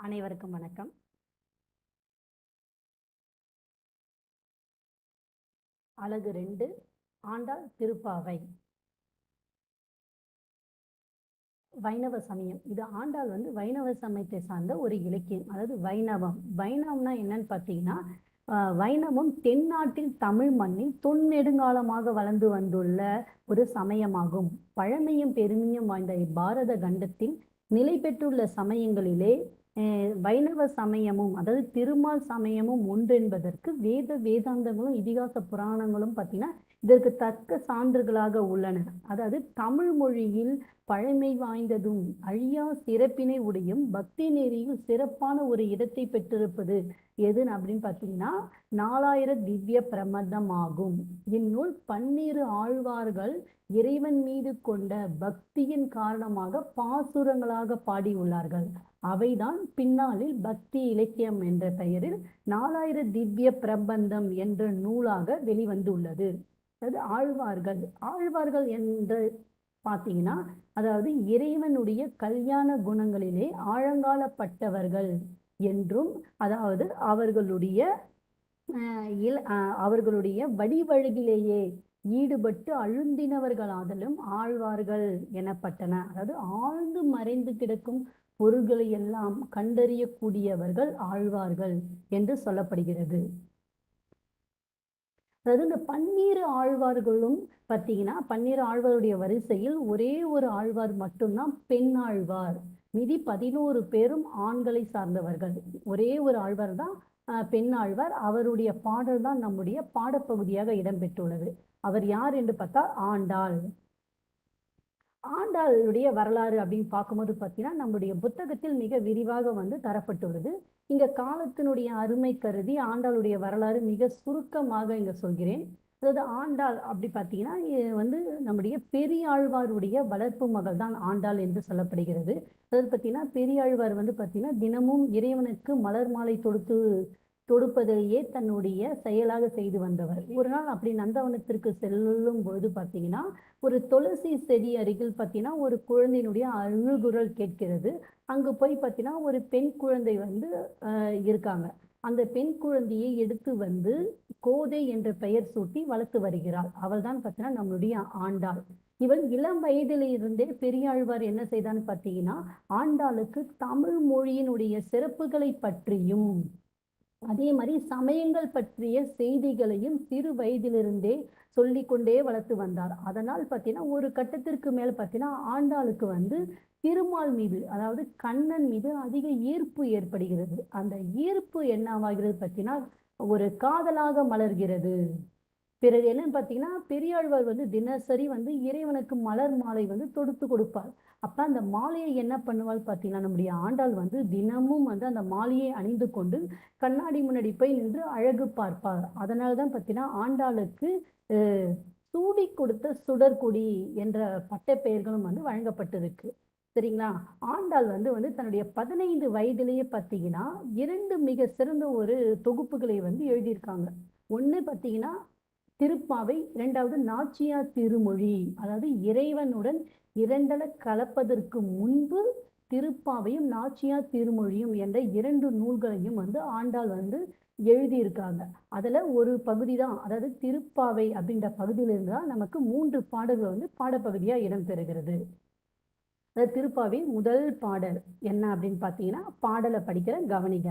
அனைவருக்கும் வணக்கம். அழகு ரெண்டு ஆண்டாள் திருப்பாவை. வைணவ சமயம். இது ஆண்டாள் வந்து வைணவ சமயத்தை சார்ந்த ஒரு இலக்கியம். அதாவது வைணவம். வைணவம்னா என்னன்னு பார்த்தீங்கன்னா வைணவம் தென்னாட்டில் தமிழ் மண்ணில் தொன்னெடுங்காலமாக வளர்ந்து வந்துள்ள ஒரு சமயமாகும். பழமையும் பெருமையும் வாய்ந்த இப்பாரத கண்டத்தில் நிலை பெற்றுள்ள சமயங்களிலே வைணவ சமயமும் அதாவது திருமால் சமயமும் ஒன்றென்பதற்கு வேத வேதாந்தங்களும் இதிகாச புராணங்களும் பார்த்தீங்கன்னா இதற்கு தக்க சான்றுகளாக உள்ளன. அதாவது தமிழ் மொழியில் பழமை வாய்ந்ததும் அழியா சிறப்பினை உடையும் பக்தி நெறியில் சிறப்பான ஒரு இடத்தை பெற்றிருப்பது எது அப்படின்னு பார்த்தீங்கன்னா நாலாயிர திவ்ய பிரபந்தம் ஆகும். இந்நூல் பன்னிரு ஆழ்வார்கள் இறைவன் மீது கொண்ட பக்தியின் காரணமாக பாசுரங்களாக பாடியுள்ளார்கள். அவைதான் பின்னாளில் பக்தி இலக்கியம் என்ற பெயரில் நாலாயிர திவ்ய பிரபந்தம் என்ற நூலாக வெளிவந்துள்ளது. அதாவது ஆழ்வார்கள். ஆழ்வார்கள் என்று பார்த்தீங்கன்னா அதாவது இறைவனுடைய கல்யாண குணங்களிலே ஆழங்காலப்பட்டவர்கள் என்றும் அதாவது அவர்களுடைய அஹ், அவர்களுடைய வடிவழகிலேயே ஈடுபட்டு அழுந்தினவர்களாதலும் ஆழ்வார்கள் எனப்பட்டன. அதாவது ஆழ்ந்து மறைந்து கிடக்கும் பொருள்களை எல்லாம் கண்டறியக்கூடியவர்கள் ஆழ்வார்கள் என்று சொல்லப்படுகிறது. அதாவது இந்த பன்னீர் ஆழ்வார்களும் பார்த்தீங்கன்னா பன்னீர் ஆழ்வாருடைய வரிசையில் ஒரே ஒரு ஆழ்வார் மட்டும்தான் பெண் ஆழ்வார். மீதி பதினோரு பேரும் ஆண்களை சார்ந்தவர்கள். ஒரே ஒரு ஆழ்வார் தான் பெண் ஆழ்வார். அவருடைய பாடல் தான் நம்முடைய பாடப்பகுதியாக இடம்பெற்றுள்ளது அவர் யார் என்று பார்த்தா ஆண்டாள். ஆண்டாளுடைய வரலாறு அப்படின்னு பார்க்கும்போது பார்த்தீங்கன்னா நம்முடைய புத்தகத்தில் மிக விரிவாக வந்து தரப்பட்டுள்ளது இங்கே காலத்தினுடைய அருமை கருதி ஆண்டாளுடைய வரலாறு மிக சுருக்கமாக இங்கே சொல்கிறேன். அதாவது ஆண்டாள் அப்படி பார்த்தீங்கன்னா வந்து நம்முடைய பெரியாழ்வாருடைய வளர்ப்பு மகள் தான் ஆண்டாள் என்று சொல்லப்படுகிறது. அதாவது பார்த்தீங்கன்னா பெரியாழ்வார் வந்து பார்த்தீங்கன்னா தினமும் இறைவனுக்கு மலர் மாலை தொடுத்து தொடுப்பதையே தன்னுடைய செயலாக செய்து வந்தவர். ஒரு நாள் அப்படி நந்தவனத்திற்கு செல்லும் பொழுது பார்த்தீங்கன்னா ஒரு துளசி செடி அருகில் பார்த்தீங்கன்னா ஒரு குழந்தையினுடைய அழுகுரல் கேட்கிறது. அங்கு போய் பார்த்தீங்கன்னா ஒரு பெண் குழந்தை வந்து இருக்காங்க. அந்த பெண் குழந்தையை எடுத்து வந்து கோதை என்ற பெயர் சூட்டி வளர்த்து வருகிறாள். அவள் தான் பார்த்தீங்கன்னா நம்மளுடைய ஆண்டாள். இவன் இளம் வயதிலிருந்தே பெரியாழ்வார் என்ன செய்தான்னு பார்த்தீங்கன்னா ஆண்டாளுக்கு தமிழ் மொழியினுடைய சிறப்புகளை பற்றியும் அதே மாதிரி சமயங்கள் பற்றிய செய்திகளையும் சிறு வயதிலிருந்தே சொல்லிக்கொண்டே வளர்த்து வந்தார். அதனால் பார்த்தீங்கன்னா ஒரு கட்டத்திற்கு மேல் பார்த்தீங்கன்னா ஆண்டாளுக்கு வந்து திருமால் மீது அதாவது கண்ணன் மீது அதிக ஈர்ப்பு ஏற்படுகிறது. அந்த ஈர்ப்பு என்னவாகிறது பார்த்தீங்கன்னா ஒரு காதலாக மலர்கிறது. பிறகு என்னன்னு பார்த்தீங்கன்னா பெரியாழ்வார் வந்து தினசரி வந்து இறைவனுக்கு மலர் மாலை வந்து தொடுத்து கொடுப்பார். அப்ப அந்த மாலையை என்ன பண்ணுவாள் பார்த்தீங்கன்னா நம்முடைய ஆண்டாள் வந்து தினமும் வந்து அந்த மாலையை அணிந்து கொண்டு கண்ணாடி முன்னாடி போய் நின்று அழகு பார்ப்பார். அதனால தான் பார்த்தீங்கன்னா ஆண்டாளுக்கு சூடி கொடுத்த சுடர்கொடி என்ற பட்ட பெயர்களும் வந்து வழங்கப்பட்டிருக்கு. சரிங்களா? ஆண்டாள் வந்து வந்து தன்னுடைய பதினைந்து வயதிலேயே பார்த்தீங்கன்னா இரண்டு மிக சிறந்த ஒரு தொகுப்புகளை வந்து எழுதியிருக்காங்க. ஒன்று பார்த்தீங்கன்னா திருப்பாவை இரண்டாவது நாச்சியார் திருமொழி அதாவது இறைவனுடன் இரண்டன கலப்பதற்கு முன்பு திருப்பாவையும் நாச்சியார் திருமொழியும் என்ற இரண்டு நூல்களையும் வந்து ஆண்டாள் வந்து எழுதியிருக்காங்க. அதில் ஒரு பகுதி தான் அதாவது திருப்பாவை அப்படின்ற பகுதியிலிருந்து தான் நமக்கு மூன்று பாடல்கள் வந்து பாடப்பகுதியாக இடம்பெறுகிறது. அதாவது திருப்பாவை முதல் பாடல் என்ன அப்படின்னு பார்த்தீங்கன்னா பாடலை படிக்கிற கவனிக.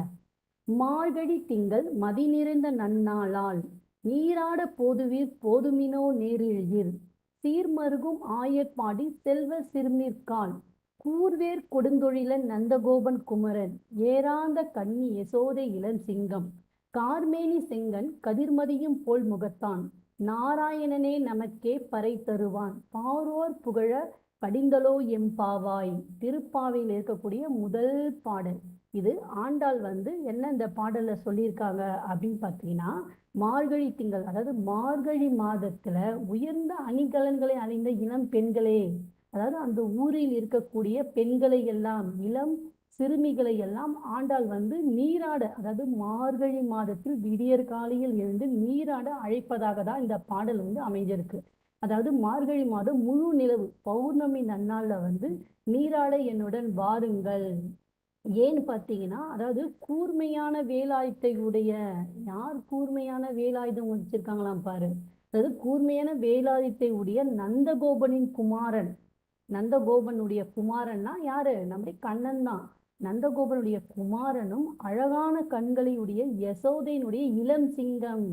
மார்கழி திங்கள் மதி நிறைந்த நன்னாளால் நீராட போதுவீர் போதுமினோ நேரிழிர் சீர்மருகும் ஆயப்பாடி செல்வ சிறுமிற்கால் கூர்வேர் கொடுந்தொழிலன் நந்தகோபன் குமரன். ஏராந்த கன்னி யசோதை இளன் சிங்கம். கார்மேனி செங்கன் கதிர்மதியும் போல் முகத்தான். நாராயணனே நமக்கே பறை தருவான். பாரோர் புகழ படிந்தலோ எம்பாவாய் திருப்பாவையில் இருக்கக்கூடிய முதல் பாடல். இது ஆண்டாள் வந்து என்ன இந்த பாடல்ல சொல்லியிருக்காங்க அப்படின்னு பார்த்தீங்கன்னா மார்கழி திங்கள் அதாவது மார்கழி மாதத்துல உயர்ந்த அணிகலன்களை அணிந்த இளம் பெண்களே அதாவது அந்த ஊரில் இருக்கக்கூடிய பெண்களை எல்லாம் இளம் சிறுமிகளை எல்லாம் ஆண்டாள் வந்து நீராட அதாவது மார்கழி மாதத்தில் விடியற் காலையில் எழுந்து நீராட அழைப்பதாக தான் இந்த பாடல் வந்து அமைஞ்சிருக்கு. அதாவது மார்கழி மாதம் முழு நிலவு பௌர்ணமி நன்னாளில் வந்து நீராட என்னுடன் வாருங்கள். ஏன்னு பார்த்தீங்கன்னா அதாவது கூர்மையான வேலாயுதத்தை உடைய யார் கூர்மையான வேலாயுதம் வச்சிருக்காங்களாம் பாரு. அதாவது கூர்மையான வேலாயுதத்தை உடைய நந்தகோபனின் குமாரன். நந்தகோபனுடைய குமாரன்னா யாரு? நம்முடைய கண்ணன் தான். நந்தகோபனுடைய குமாரனும் அழகான கண்களையுடைய யசோதையினுடைய இளம் சிங்கம்.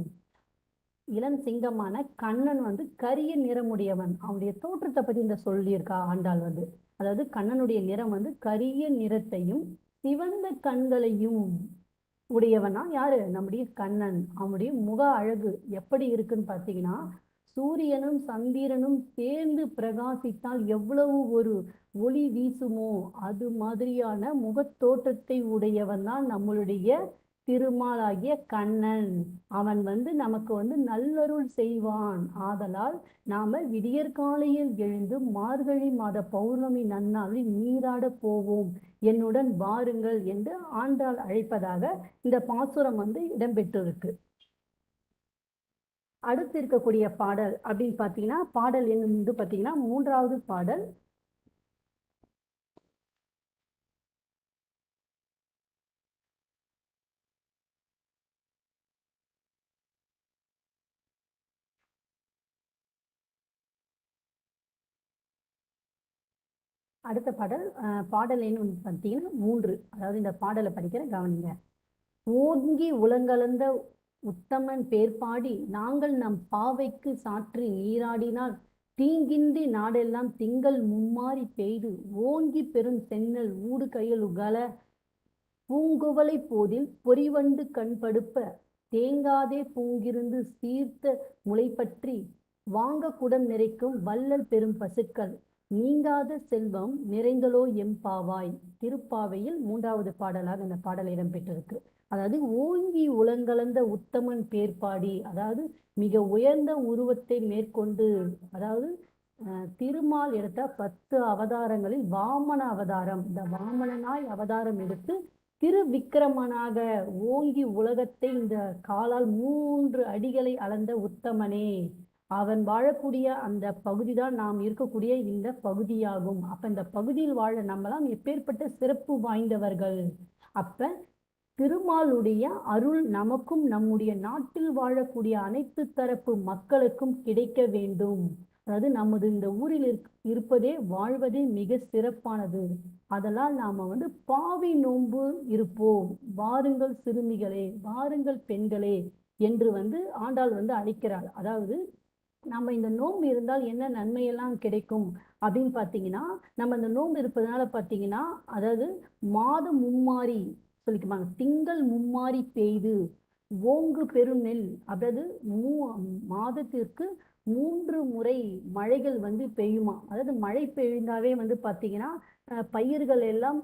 இளம் சிங்கமான கண்ணன் வந்து கரிய நிறமுடையவன். அவனுடைய தோற்றத்தை பத்தி இந்த சொல்லியிருக்கா ஆண்டாள் வந்து. அதாவது கண்ணனுடைய நிறம் வந்து கரிய நிறத்தையும் சிவந்த கண்களையும் உடையவனா யாரு? நம்முடைய கண்ணன். அவனுடைய முக அழகு எப்படி இருக்குன்னு பார்த்தீங்கன்னா சூரியனும் சந்திரனும் சேர்ந்து பிரகாசித்தால் எவ்வளவு ஒரு ஒளி வீசுமோ அது மாதிரியான முகத்தோட்டத்தை உடையவன் தான் நம்மளுடைய திருமாலாகிய கண்ணன். அவன் வந்து நமக்கு வந்து நல்லருள் செய்வான். ஆதலால் நாம விடியற்காலையில் எழுந்து மார்கழி மாத பௌர்ணமி நன்னாளில் நீராட போவோம். என்னுடன் வாருங்கள் என்று ஆண்டாள் அழைப்பதாக இந்த பாசுரம் வந்து இடம்பெற்றிருக்கு. அடுத்து இருக்கக்கூடிய பாடல் அப்படின்னு பார்த்தீங்கன்னா பாடல் என்னும் வந்து பார்த்தீங்கன்னா மூன்றாவது பாடல் அடுத்த பாடல் அஹ், பாடல் எண் வந்து பார்த்தீங்கன்னா மூன்று. அதாவது இந்த பாடலை படிக்கிற கவனிங்க. ஓங்கி உலங்கலந்த உத்தமன் பேர்பாடி நாங்கள் நம் பாவைக்கு சாற்றி நீராடினால் தீங்கின்றி நாடெல்லாம் திங்கள் மும்மாறி பெய்து ஓங்கி பெரும் சென்னல் ஊடு கையில் உகல பூங்குவலை போதில் பொறிவண்டு கண்படுப்ப தேங்காதே பூங்கிருந்து சீர்த்த முளைப்பற்றி வாங்க குடம் நிறைக்கும் வள்ளல் பெரும் பசுக்கள் நீங்காத செல்வம் நிறைந்தலோ எம்பாவாய் திருப்பாவையில் மூன்றாவது பாடலாக இந்த பாடல் இடம்பெற்றிருக்கு. அதாவது ஓங்கி உலங்கலந்த உத்தமன் பேர்பாடி அதாவது மிக உயர்ந்த உருவத்தை மேற்கொண்டு அதாவது திருமால் எடுத்த பத்து அவதாரங்களில் வாமன அவதாரம் இந்த வாமனனாய் அவதாரம் எடுத்து திருவிக்கிரமனாக ஓங்கி உலகத்தை இந்த காலால் மூன்று அடிகளை அளந்த உத்தமனே. அவன் வாழக்கூடிய அந்த பகுதி தான் நாம் இருக்கக்கூடிய இந்த பகுதியாகும். அப்ப இந்த பகுதியில் வாழ நம்மலாம் எப்பேற்பட்ட சிறப்பு வாய்ந்தவர்கள்? அப்ப திருமாலுடைய அருள் நமக்கும் நம்முடைய நாட்டில் வாழக்கூடிய அனைத்து தரப்பு மக்களுக்கும் கிடைக்க வேண்டும். அதாவது நமது இந்த ஊரில் இருக்- இருப்பதே வாழ்வதே மிக சிறப்பானது. அதெல்லாம் நாம வந்து பாவி நோன்பு இருப்போம். வாருங்கள் சிறுமிகளே வாருங்கள் பெண்களே என்று வந்து ஆண்டாள் வந்து அழைக்கிறாள். அதாவது நம்ம இந்த நோம்பு இருந்தால் என்ன நன்மையெல்லாம் கிடைக்கும் அப்படின்னு பார்த்தீங்கன்னா நம்ம இந்த நோம்பு இருப்பதனால பார்த்தீங்கன்னா அதாவது மாதம் மும்மாரி சொல்லிக்குவாங்க திங்கள் மும்மாரி பெய்து ஓங்கு பெருநெல் அதாவது மூ மாதத்திற்கு மூன்று முறை மழைகள் வந்து பெய்யுமா? அதாவது மழை பெய்ந்தாவே வந்து பார்த்தீங்கன்னா பயிர்கள் எல்லாம்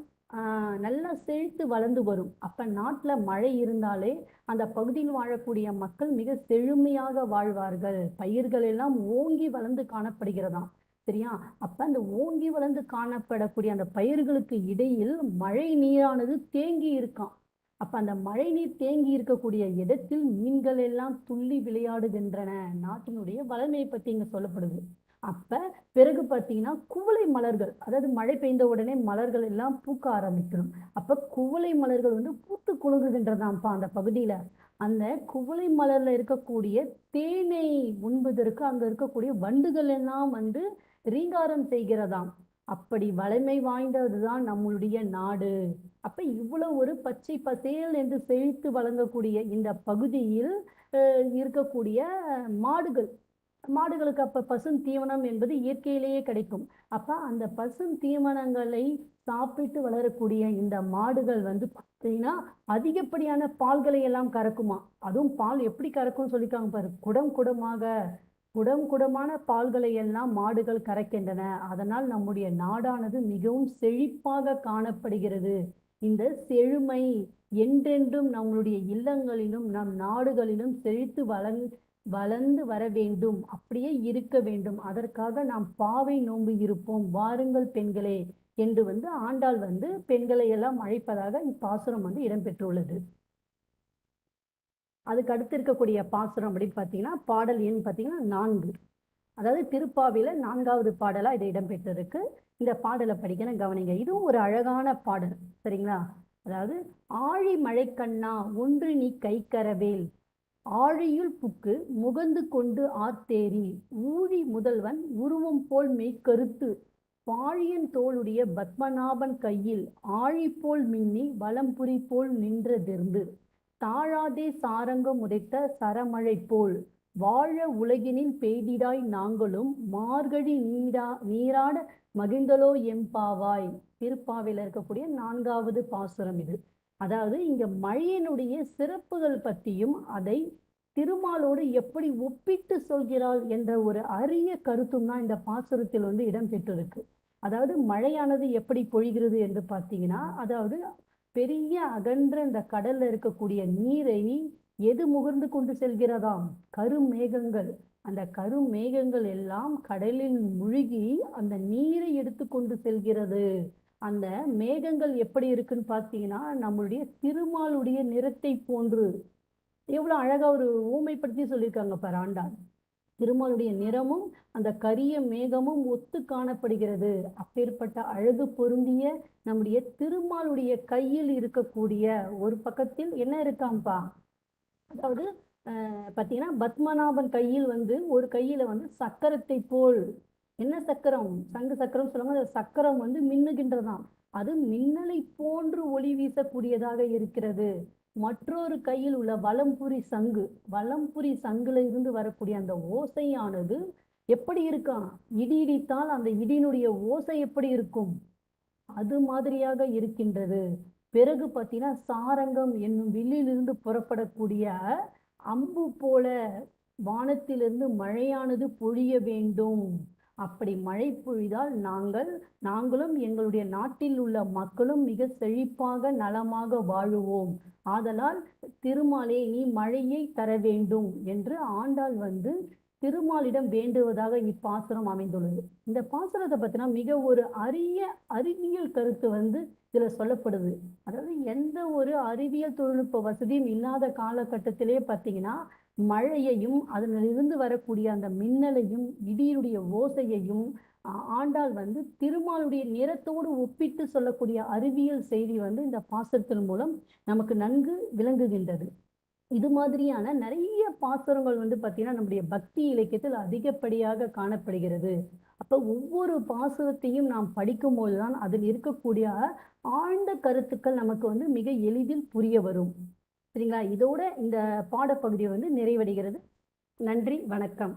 நல்லா செழித்து வளர்ந்து வரும். அப்போ நாட்டில் மழை இருந்தாலே அந்த பகுதியில் வாழக்கூடிய மக்கள் மிக செழுமையாக வாழ்வார்கள். பயிர்கள் எல்லாம் ஓங்கி வளர்ந்து காணப்படுகிறதாம். சரியா? அப்ப அந்த ஓங்கி வளர்ந்து காணப்படக்கூடிய அந்த பயிர்களுக்கு இடையில் மழை நீரானது தேங்கி இருக்காம். அப்ப அந்த மழை நீர் தேங்கி இருக்கக்கூடிய இடத்தில் மீன்கள் எல்லாம் துள்ளி விளையாடுகின்றன. நாட்டினுடைய வளமையை பத்தி இங்க சொல்லப்படுது. அப்போ பிறகு பார்த்தீங்கன்னா குவளை மலர்கள் அதாவது மழை பெய்ந்த உடனே மலர்கள் எல்லாம் பூக்க ஆரம்பிக்கணும் அப்போ குவளை மலர்கள் வந்து பூத்து குலுங்குகின்றதாம்ப்பா அந்த பகுதியில். அந்த குவளை மலரில் இருக்கக்கூடிய தேனை உண்பதற்கு அங்கே இருக்கக்கூடிய வண்டுகள் எல்லாம் வந்து ரீங்காரம் செய்கிறதாம். அப்படி வளமை வாய்ந்ததுதான் நம்மளுடைய நாடு. அப்போ இவ்வளோ ஒரு பச்சை பசேல் என்று செழித்து வழங்கக்கூடிய இந்த பகுதியில் இருக்கக்கூடிய மாடுகள் மாடுகளுக்கு அப்ப பசும் தீவனம் என்பது இயற்கையிலேயே கிடைக்கும். அப்ப அந்த பசும் தீவனங்களை சாப்பிட்டு வளரக்கூடிய இந்த மாடுகள் வந்து பார்த்தீங்கன்னா அதிகப்படியான பால்களை எல்லாம் கறக்குமா? அதுவும் பால் எப்படி கறக்கும்னு சொல்லிக்காங்க பாரு. குடம் குடமாக குடம் குடமான பால்களை எல்லாம் மாடுகள் கறக்கின்றன. அதனால் நம்முடைய நாடானது மிகவும் செழிப்பாக காணப்படுகிறது. இந்த செழுமை என்றென்றும் நம்மளுடைய இல்லங்களிலும் நம் நாடுகளிலும் செழித்து வளர் வளர்ந்து வர வேண்டும் அப்படியே இருக்க வேண்டும். அதற்காக நாம் பாவை நோன்பு இருப்போம். வாருங்கள் பெண்களே என்று வந்து ஆண்டாள் வந்து பெண்களை எல்லாம் அழைப்பதாக இப்பாசுரம் வந்து இடம்பெற்றுள்ளது. அதுக்கு அடுத்து இருக்கக்கூடிய பாசுரம் அப்படின்னு பார்த்தீங்கன்னா பாடல் எண் பார்த்தீங்கன்னா நான்கு. அதாவது திருப்பாவில நான்காவது பாடலா இது இடம்பெற்றிருக்கு. இந்த பாடலை படிக்கணும் கவனிங்க. இதுவும் ஒரு அழகான பாடல் சரிங்களா? அதாவது ஆழி மழைக்கண்ணா ஒன்று நீ கைக்கரவேல் ஆழியுள் புக்கு முகந்து கொண்டு ஆர்த்தேரி ஊழி முதல்வன் உருவம் போல் மெய்க்கருத்து பாழியன் தோளுடைய பத்மநாபன் கையில் ஆழி போல் மின்னி வலம்புரி போல் நின்றதிர்ந்து தாழாதே சாரங்கம் உதைத்த சரமழை போல் வாழ உலகினின் பெய்திடாய் நாங்களும் மார்கழி நீரா நீராட மகிழ்ந்தலோ எம்பாவாய் திருப்பாவையில் இருக்கக்கூடிய நான்காவது பாசுரம் இது. அதாவது இங்க மழையினுடைய சிறப்புகள் பற்றியும் அதை திருமாலோடு எப்படி ஒப்பிட்டு சொல்கிறாள் என்ற ஒரு அரிய கருத்தும் தான் இந்த பாசுரத்தில் வந்து இடம்பெற்றிருக்கு. அதாவது மழையானது எப்படி பொழிகிறது என்று பார்த்தீங்கன்னா அதாவது பெரிய அகன்ற இந்த கடல்ல இருக்கக்கூடிய நீரை எது முகர்ந்து கொண்டு செல்கிறதாம்? கருமேகங்கள். அந்த கருமேகங்கள் எல்லாம் கடலில் முழுகி அந்த நீரை எடுத்து கொண்டு செல்கிறது. அந்த மேகங்கள் எப்படி இருக்குன்னு பார்த்தீங்கன்னா நம்மளுடைய திருமாலுடைய நிறத்தை போன்று. எவ்வளோ அழகா ஒரு ஊமைப்படுத்தி சொல்லியிருக்காங்க பார் ஆண்டாள். திருமாலுடைய நிறமும் அந்த கரிய மேகமும் ஒத்து காணப்படுகிறது. அப்பேற்பட்ட அழகு பொருந்திய நம்முடைய திருமாலுடைய கையில் இருக்கக்கூடிய ஒரு பக்கத்தில் என்ன இருக்காம்பா? அதாவது பார்த்தீங்கன்னா பத்மநாபன் கையில் வந்து ஒரு கையில வந்து சக்கரத்தை போல் என்ன சக்கரம்? சங்கு சக்கரம் சொல்லுவாங்க. அந்த சக்கரம் வந்து மின்னுகின்றதாம். அது மின்னலை போன்று ஒளி வீசக்கூடியதாக இருக்கிறது. மற்றொரு கையில் உள்ள வலம்புரி சங்கு வலம்புரி சங்குல இருந்து வரக்கூடிய அந்த ஓசையானது எப்படி இருக்கா? இடி இடித்தால் அந்த இடியினுடைய ஓசை எப்படி இருக்கும்? அது மாதிரியாக இருக்கின்றது. பிறகு பார்த்தீங்கன்னா சாரங்கம் என்னும் வில்லிலிருந்து புறப்படக்கூடிய அம்பு போல வானத்திலிருந்து மழையானது பொழிய வேண்டும். அப்படி மழை பொழிதால் நாங்கள் நாங்களும் எங்களுடைய நாட்டில் உள்ள மக்களும் மிக செழிப்பாக நலமாக வாழுவோம். ஆதலால் திருமாலே நீ மழையை தர வேண்டும் என்று ஆண்டாள் வந்து திருமாலிடம் வேண்டுவதாக இப்பாசுரம் அமைந்துள்ளது. இந்த பாசுரத்தை பற்றினா மிக ஒரு அரிய அறிவியல் கருத்து வந்து இதில் சொல்லப்படுது. அதாவது எந்த ஒரு அறிவியல் தொழில்நுட்ப வசதியும் இல்லாத காலகட்டத்திலே பார்த்தீங்கன்னா மழையையும் அதிலிருந்து வரக்கூடிய அந்த மின்னலையும் இடியுடைய ஓசையையும் ஆண்டாள் வந்து திருமாலுடைய நிறத்தோடு ஒப்பிட்டு சொல்லக்கூடிய அறிவியல் செய்தி வந்து இந்த பாசத்தின் மூலம் நமக்கு நன்கு விளங்குகின்றது. இது மாதிரியான நிறைய பாசுரங்கள் வந்து பார்த்தீங்கன்னா நம்முடைய பக்தி இலக்கியத்தில் அதிகப்படியாக காணப்படுகிறது. அப்போ ஒவ்வொரு பாசுரத்தையும் நாம் படிக்கும்போது தான் அதில் இருக்கக்கூடிய ஆழ்ந்த கருத்துக்கள் நமக்கு வந்து மிக எளிதில் புரிய வரும். சரிங்களா? இதோட இந்த பாடப்பகுதி வந்து நிறைவடைகிறது. நன்றி வணக்கம்.